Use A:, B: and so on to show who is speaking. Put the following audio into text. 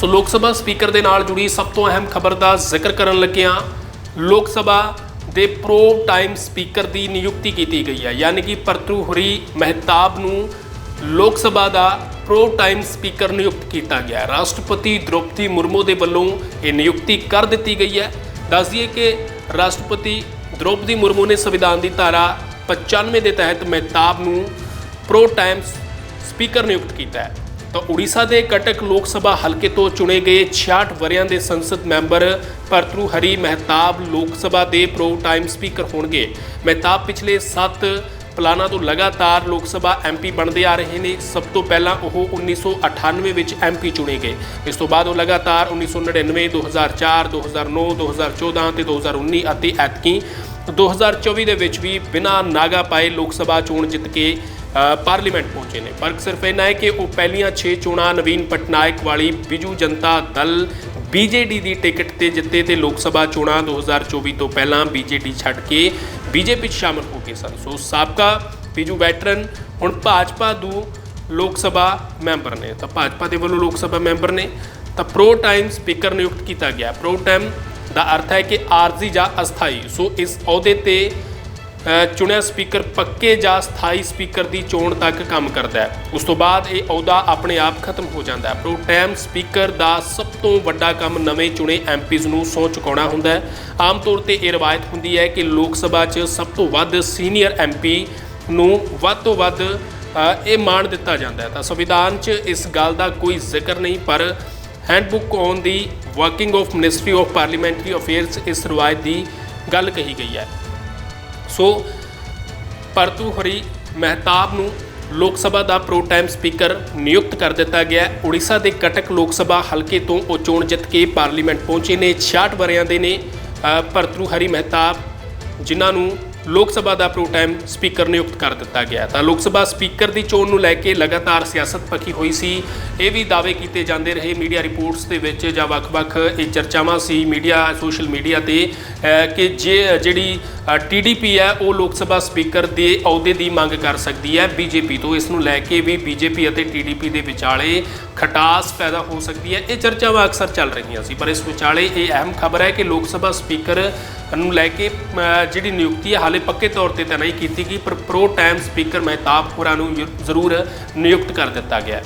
A: ਸੋ ਲੋਕ ਸਭਾ ਸਪੀਕਰ ਦੇ ਨਾਲ ਜੁੜੀ ਸਭ ਤੋਂ ਅਹਿਮ ਖਬਰ ਦਾ ਜ਼ਿਕਰ ਕਰਨ ਲੱਗਿਆਂ ਲੋਕ ਸਭਾ ਦੇ ਪ੍ਰੋ ਟਾਈਮ ਸਪੀਕਰ ਦੀ ਨਿਯੁਕਤੀ ਕੀਤੀ ਗਈ ਹੈ। ਯਾਨੀ ਕਿ ਪਰਤੂ ਹਰੀ ਮਹਿਤਾਬ ਨੂੰ ਲੋਕ ਸਭਾ ਦਾ ਪ੍ਰੋ ਟਾਈਮ ਸਪੀਕਰ ਨਿਯੁਕਤ ਕੀਤਾ ਗਿਆ ਰਾਸ਼ਟਰਪਤੀ ਦ੍ਰੋਪਦੀ ਮੁਰਮੂ ਦੇ ਵੱਲੋਂ ਇਹ ਨਿਯੁਕਤੀ ਕਰ ਦਿੱਤੀ ਗਈ ਹੈ। ਦੱਸ ਦਈਏ ਕਿ ਰਾਸ਼ਟਰਪਤੀ ਦ੍ਰੋਪਦੀ ਮੁਰਮੂ ਨੇ ਸੰਵਿਧਾਨ ਦੀ ਧਾਰਾ 95 ਦੇ ਤਹਿਤ ਮਹਿਤਾਬ ਨੂੰ ਪ੍ਰੋ ਟਾਈਮ ਸਪੀਕਰ ਨਿਯੁਕਤ ਕੀਤਾ ਹੈ। ਤਾਂ ਉੜੀਸਾ ਦੇ ਕਟਕ ਲੋਕ ਸਭਾ ਹਲਕੇ ਤੋਂ ਚੁਣੇ ਗਏ 66 ਵਰਿਆਂ ਦੇ ਸੰਸਦ ਮੈਂਬਰ ਭਰਤਰੂ ਹਰੀ ਮਹਿਤਾਬ ਲੋਕ ਸਭਾ ਦੇ ਪ੍ਰੋ ਟਾਈਮ ਸਪੀਕਰ ਹੋਣਗੇ। ਮਹਿਤਾਬ, ਪਿਛਲੇ 7 ਪਲਾਨਾਂ ਤੋਂ ਲਗਾਤਾਰ ਲੋਕ ਸਭਾ ਐਮਪੀ ਬਣਦੇ ਆ ਰਹੇ ਨੇ। ਸਭ ਤੋਂ ਪਹਿਲਾਂ ਉਹ 1998 ਵਿੱਚ ਐਮਪੀ ਚੁਣੇ ਗਏ। ਇਸ ਤੋਂ ਬਾਅਦ ਉਹ ਲਗਾਤਾਰ 1999 2004 2009 2014 ਤੇ 2019 ਅਤੇ ਐਤਕੀ 2024 ਦੇ ਵਿੱਚ ਵੀ ਬਿਨਾਂ ਨਾਗਾ ਪਾਏ ਲੋਕ ਸਭਾ ਚੋਣ ਜਿੱਤ ਕੇ ਪਾਰਲੀਮੈਂਟ ਪਹੁੰਚੇ ਨੇ। ਫ਼ਰਕ ਸਿਰਫ ਇੰਨਾ ਹੈ ਕਿ ਉਹ ਪਹਿਲੀਆਂ 6 ਚੋਣਾਂ ਨਵੀਨ ਪਟਨਾਇਕ ਵਾਲੀ ਬਿਜੂ ਜਨਤਾ ਦਲ ਬੀਜੇਡੀ ਦੀ ਟਿਕਟ ਤੇ ਜਿੱਤੇ ਤੇ ਲੋਕ ਸਭਾ ਚੋਣਾਂ 2024 ਤੋਂ ਪਹਿਲਾਂ ਬੀਜੇਡੀ ਛੱਡ ਕੇ ਬੀਜੇਪੀ 'ਚ ਸ਼ਾਮਲ ਹੋ ਗਏ ਸਨ। ਸੋ ਸਾਬਕਾ ਬਿਜੂ ਵੈਟਰਨ, ਹੁਣ ਭਾਜਪਾ ਦੂ ਲੋਕ ਸਭਾ ਮੈਂਬਰ ਨੇ। ਤਾਂ ਭਾਜਪਾ ਦੇ ਵੱਲੋਂ ਲੋਕ ਸਭਾ ਮੈਂਬਰ ਨੇ। ਤਾਂ ਪ੍ਰੋ ਟਾਈਮ ਸਪੀਕਰ ਨਿਯੁਕਤ ਕੀਤਾ ਗਿਆ। ਪ੍ਰੋ ਟਾਈਮ ਦਾ ਅਰਥ ਹੈ ਕਿ ਆਰਜ਼ੀ ਜਾਂ ਅਸਥਾਈ। ਸੋ ਇਸ ਅਹੁਦੇ ਤੇ ਚੁਣਿਆ ਸਪੀਕਰ ਪੱਕੇ ਜਾਂ ਸਥਾਈ ਸਪੀਕਰ ਦੀ ਚੋਣ ਤੱਕ ਕੰਮ ਕਰਦਾ ਹੈ। ਉਸ ਤੋਂ ਬਾਅਦ ਇਹ ਅਹੁਦਾ ਆਪਣੇ ਆਪ ਖਤਮ ਹੋ ਜਾਂਦਾ ਹੈ। ਪ੍ਰੋ ਟੈਮ ਸਪੀਕਰ ਦਾ ਸਭ ਤੋਂ ਵੱਡਾ ਕੰਮ ਨਵੇਂ ਚੁਣੇ ਐਮਪੀਜ਼ ਨੂੰ ਸਹੁੰ ਚੁਕਾਉਣਾ ਹੁੰਦਾ ਹੈ। ਆਮ ਤੌਰ ਤੇ ਇਹ ਰਵਾਇਤ ਹੁੰਦੀ ਹੈ ਕਿ ਲੋਕ ਸਭਾ 'ਚ ਸਭ ਤੋਂ ਵੱਧ ਸੀਨੀਅਰ ਐਮਪੀ ਨੂੰ ਵੱਧ ਤੋਂ ਵੱਧ ਇਹ ਮਾਣ ਦਿੱਤਾ ਜਾਂਦਾ ਹੈ। ਤਾਂ ਸੰਵਿਧਾਨ 'ਚ ਇਸ ਗੱਲ ਦਾ ਕੋਈ ਜ਼ਿਕਰ ਨਹੀਂ, ਪਰ handbook on the working of ministry of parliamentary affairs ਇਸ ਰਵਾਇਤ ਦੀ ਗੱਲ ਕਹੀ ਗਈ ਹੈ। ਸੋ ਪਰਤੂ ਹਰੀ ਮਹਿਤਾਬ ਨੂੰ ਲੋਕ ਸਭਾ ਦਾ ਪ੍ਰੋ ਟਾਈਮ ਸਪੀਕਰ ਨਿਯੁਕਤ ਕਰ ਦਿੱਤਾ ਗਿਆ ਹੈ। ਉੜੀਸਾ ਦੇ ਕਟਕ ਲੋਕ ਸਭਾ ਹਲਕੇ ਤੋਂ ਉਹ ਚੋਣ ਜਿੱਤ ਕੇ ਪਾਰਲੀਮੈਂਟ ਪਹੁੰਚੇ ਨੇ। 66 ਵਰਿਆਂ ਦੇ ਨੇ ਅ, ਭਰਤਰੂ ਹਰੀ ਮਹਿਤਾਬ ਜਿਨ੍ਹਾਂ ਨੂੰ ਲੋਕ ਸਭਾ ਦਾ ਪ੍ਰੋ ਟਾਈਮ ਸਪੀਕਰ ਨਿਯੁਕਤ ਕਰ ਦਿੱਤਾ ਗਿਆ ਤਾਂ ਲੋਕ ਸਭਾ ਸਪੀਕਰ ਦੀ ਚੋਣ ਨੂੰ ਲੈ ਕੇ ਲਗਾਤਾਰ ਸਿਆਸਤ ਪੱਕੀ ਹੋਈ ਸੀ। ਇਹ ਵੀ ਦਾਅਵੇ ਕੀਤੇ ਜਾਂਦੇ ਰਹੇ ਮੀਡੀਆ ਰਿਪੋਰਟਸ ਦੇ ਵਿੱਚ ਜਾਂ ਵੱਖ-ਵੱਖ ਇਹ ਚਰਚਾਵਾਂ ਸੀ ਮੀਡੀਆ, ਸੋਸ਼ਲ ਮੀਡੀਆ ਤੇ ਕਿ ਜੇ, ਜਿਹੜੀ ਟੀਡੀਪੀ ਹੈ, ਉਹ ਲੋਕ ਸਭਾ ਸਪੀਕਰ ਦੇ ਅਹੁਦੇ ਦੀ ਮੰਗ ਕਰ ਸਕਦੀ ਹੈ। ਬੀਜੇਪੀ ਤੋਂ ਇਸ ਨੂੰ ਲੈ ਕੇ ਵੀ ਬੀਜੇਪੀ ਅਤੇ ਟੀਡੀਪੀ ਦੇ ਵਿਚਾਲੇ ਖਟਾਸ ਪੈਦਾ ਹੋ ਸਕਦੀ ਹੈ। ਇਹ ਚਰਚਾਵਾਂ ਅਕਸਰ ਚੱਲ ਰਹੀਆਂ ਸੀ, ਪਰ ਇਸ ਵਿਚਾਲੇ ਇਹ ਅਹਿਮ ਖਬਰ ਹੈ ਕਿ ਲੋਕ ਸਭਾ ਸਪੀਕਰ ਨੂੰ ਲੈ ਕੇ ਜਿਹੜੀ ਨਿਯੁਕਤੀ ਹੈ, ਹਾਲੇ ਪੱਕੇ ਤੌਰ ਤੇ ਤਾਂ ਨਹੀਂ ਕੀਤੀ ਗਈ, ਪਰ ਪ੍ਰੋ ਟਾਈਮ ਸਪੀਕਰ ਮਹਿਤਾਬ ਹੋਰਾਂ ਨੂੰ ਜ਼ਰੂਰ ਨਿਯੁਕਤ ਕਰ ਦਿੱਤਾ ਗਿਆ